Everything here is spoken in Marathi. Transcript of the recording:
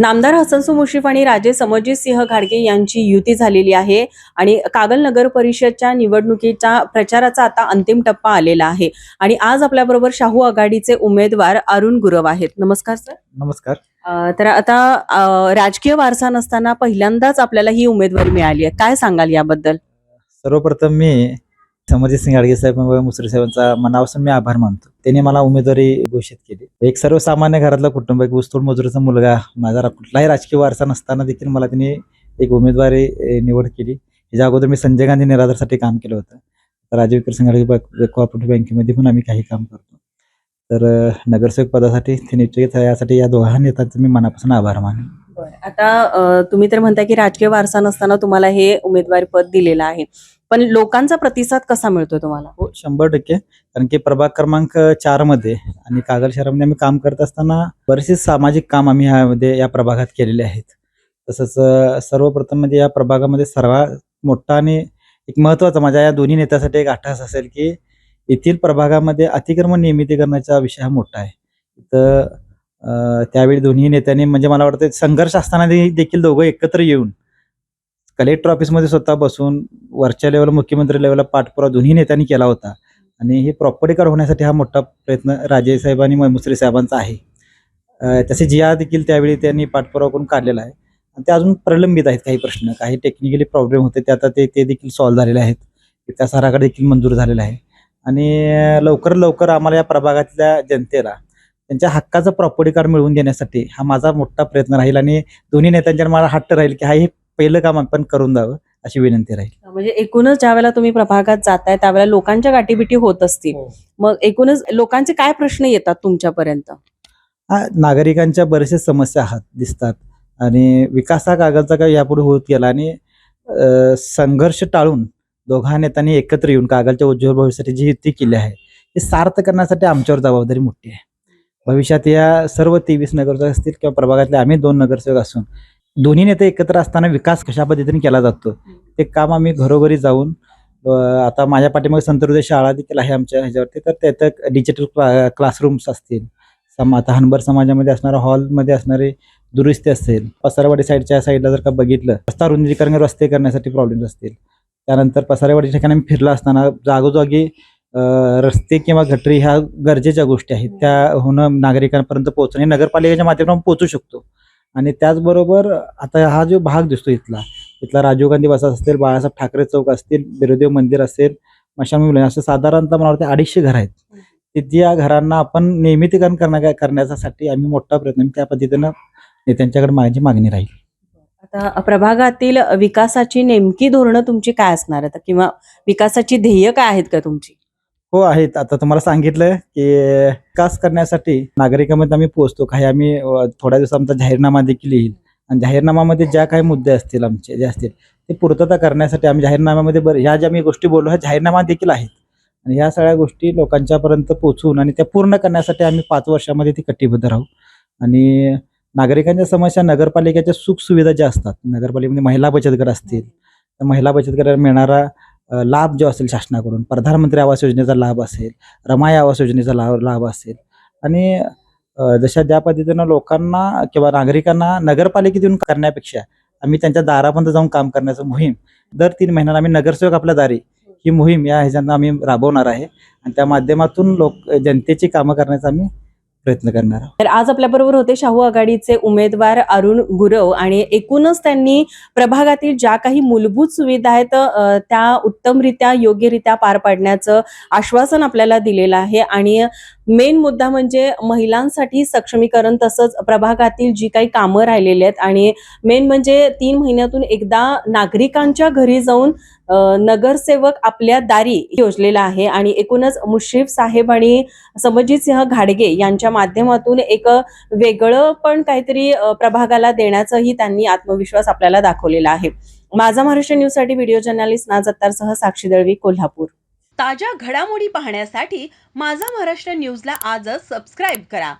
नामदार हसनसू मुश्रीफ आणि राजे समरजित सिंह घाडगे यांची युती झालेली आहे आणि कागल नगर परिषदच्या निवडणुकीच्या प्रचाराचा आता अंतिम टप्पा आलेला आहे. आणि आज आपल्याबरोबर शाहू आघाडीचे उमेदवार अरुण गुरव आहेत. नमस्कार सर. नमस्कार. तर आता राजकीय वारसा नसताना पहिल्यांदाच आपल्याला ही उमेदवारी मिळाली आहे. काय सांगाल याबद्दल? सर्वप्रथम मी समरजितसिंग सिंग साहेब मुसरे साहेबांचा मनापासून मी आभार मानतो. त्यांनी मला उमेदवारी घोषित केली. एक सर्वसामान्य घरातला कुटुंब एक ऊसतोड मजुरीचा मुलगा माझा कुठलाही राजकीय वारसा नसताना देखील मला त्यांनी एक उमेदवारी निवड केली. याच्या अगोदर मी संजय गांधी निराधारसाठी काम केलं होतं. तर राजीव विक्र गाडगे बँकेमध्ये पण आम्ही काही काम करतो. तर नगरसेवक पदासाठी ते निश्चित यासाठी या दोघा नेत्यांचं मी मनापासून आभार मानेन आता तुम्ही तर म्हणताय की राजकीय वारसा नसताना तुम्हाला हे उमेदवारी पद दिलेलं आहे. पण लोकांचा प्रतिसाद कसा मिळतोय तुम्हाला? हो शंभर टक्के. कारण की प्रभाग क्रमांक चारमध्ये आणि कागल शहरामध्ये आम्ही काम करत असताना बरेचसे सामाजिक काम आम्ही यामध्ये या प्रभागात केलेले आहेत. तसंच सर्वप्रथम म्हणजे या प्रभागामध्ये सर्वात मोठा आणि एक महत्त्वाचा माझ्या या दोन्ही नेत्यासाठी एक आठास असेल की येथील प्रभागामध्ये अतिक्रमण नियमितीकरणाचा विषय हा मोठा आहे. तर त्यावेळी दोन्ही नेत्यांनी म्हणजे मला वाटतं संघर्ष असताना देखील दोघं एकत्र येऊन कलेक्टर ऑफिसमध्ये स्वतः बसून वरच्या लेवल मुख्यमंत्री लेवलला पाठपुरावा दोन्ही नेत्यांनी केला होता. आणि हे प्रॉपर्टी कार्ड होण्यासाठी हा मोठा प्रयत्न राजे साहेब आणि मैमुसरी साहेबांचा आहे. तसे जिया देखील त्यावेळी त्यांनी पाठपुरावा करून काढलेला आहे. आणि ते अजून प्रलंबित आहेत काही प्रश्न. काही टेक्निकली प्रॉब्लेम होते ते आता ते ते देखील सॉल्व्ह झालेले आहेत. त्या सराकडे देखील मंजूर झालेला आहे. आणि लवकर लवकर आम्हाला या प्रभागातल्या जनतेला त्यांच्या हक्काचं प्रॉपर्टी कार्ड मिळवून देण्यासाठी हा माझा मोठा प्रयत्न राहील. आणि दोन्ही नेत्यांच्या मला हट्ट राहील की हा हे पहिलं काम आपण करून द्यावं अशी विनंती राहील. म्हणजे एकूणच ज्या वेळेला तुम्ही प्रभागात जाताय त्यावेळेला लोकांच्या गाठीबिटी होत असतील. हो. मग एकूणच लोकांचे काय प्रश्न येतात तुमच्यापर्यंत? हा नागरिकांच्या बरेचसे समस्या आहात दिसतात. आणि विकास हा कागदचा काय यापुढे होत गेला आणि संघर्ष टाळून दोघा नेत्यांनी एकत्र येऊन कागलच्या उज्ज्वल भविष्यासाठी जी युती केली आहे ते सार्थ करण्यासाठी आमच्यावर जबाबदारी मोठी आहे. भविष्यात या सर्व तेवीस नगरसेवक असतील किंवा प्रभागातले आम्ही दोन नगरसेवक असून दोन्ही नेते एकत्र असताना विकास कशा पद्धतीने केला जातो? ते काम आम्ही घरोघरी जाऊन आता माझ्या पाठीमागे संतोदय शाळा देखील आहे आमच्या ह्याच्यावरती तर त्यात डिजिटल क्लासरूम्स असतील. सम आता हनबर समाजामध्ये असणारा हॉलमध्ये असणारे दुरुस्ती असेल पसारवाडी साईडच्या साईडला जर का बघितलं रस्ता रुंदीकरण रस्ते करण्यासाठी प्रॉब्लेम्स असतील. त्यानंतर पसारेवाडी ठिकाणी आम्ही फिरला असताना जागोजागी रस्ते किंवा गटरी ह्या गरजेच्या गोष्टी आहेत. त्या होणं नागरिकांपर्यंत पोहोचणे नगरपालिकेच्या माध्यमातून पोहोचू शकतो. आणि त्याचबरोबर आता हा जो भाग दिसतो इथला इथला राजीव गांधी वसाहत असतील बाळासाहेब ठाकरे चौक असतील बिरुदेव मंदिर असेल मशामी असं साधारणतः मला वाटतं अडीचशे घर आहेत. तिथे या घरांना आपण नियमितीकरण करण्या करण्यासाठी आम्ही मोठा प्रयत्न त्या पद्धतीनं नेत्यांच्याकडे माझी मागणी राहील. आता प्रभागातील विकासाची नेमकी धोरणं तुमची काय असणार? आहेत किंवा विकासाची ध्येय काय आहेत का तुमची? हो आहेत. आता तुम्हाला सांगितलं की विकास करण्यासाठी नागरिकांमध्ये आम्ही पोहोचतो. काही आम्ही थोड्या दिवसात आमचा जाहीरनामा देखील येईल. आणि जाहीरनामामध्ये ज्या काही मुद्दे असतील आमचे जे असतील ते पूर्तता करण्यासाठी आम्ही जाहीरनाम्यामध्ये बरं ह्या ज्या मी गोष्टी बोललो ह्या जाहीरनामा देखील आहेत. आणि ह्या सगळ्या गोष्टी लोकांच्यापर्यंत पोचवून आणि त्या पूर्ण करण्यासाठी आम्ही पाच वर्षामध्ये ती कटिबद्ध राहू. आणि नागरिकांच्या समस्या नगरपालिकेच्या सुखसुविधा ज्या असतात नगरपालिकेमध्ये महिला बचत गट असतील तर महिला बचत गटाला मिळणारा लाभ जो असेल शासनाकडून प्रधानमंत्री आवास योजनेचा लाभ असेल रमाई आवास योजनेचा लाभ लाभ असेल. आणि जशा ज्या पद्धतीनं लोकांना किंवा नागरिकांना नगरपालिकेत येऊन करण्यापेक्षा आम्ही त्यांच्या दारापर्यंत जाऊन काम करण्याचं मोहीम दर तीन महिन्याला आम्ही नगरसेवक आपल्या दारी ही मोहीम या ह्याच्यानं आम्ही राबवणार आहे. आणि त्या माध्यमातून लोक जनतेची कामं करण्याचा आम्ही प्रयत्न करणार तर आज आपल्याबरोबर होते शाहू आघाडीचे उमेदवार अरुण गुरव आणि एकूणच त्यांनी प्रभागातील ज्या काही मूलभूत सुविधा आहेत त्या उत्तमरित्या योग्यरित्या पार पाडण्याचं आश्वासन आपल्याला दिलेलं आहे. आणि मेन मुद्दा म्हणजे महिलांसाठी सक्षमीकरण तसंच प्रभागातील जी काही कामं राहिलेली आहेत आणि मेन म्हणजे तीन महिन्यातून एकदा नागरिकांच्या घरी जाऊन नगरसेवक आपल्या दारी योजलेला आहे आणि एकूणच मुश्रीफ साहेब आणि समजित सिंह घाडगे यांच्या माध्यमातून एक वेगळं पण काहीतरी प्रभागाला देण्याचंही त्यांनी आत्मविश्वास आपल्याला दाखवलेला आहे. माझा महाराष्ट्र न्यूजसाठी व्हिडिओ जर्नलिस्ट नाजत्तार सह साक्षी दळवी कोल्हापूर. ताज्या घडामोडी पाहण्यासाठी माझा महाराष्ट्र न्यूजला आजच सबस्क्राईब करा.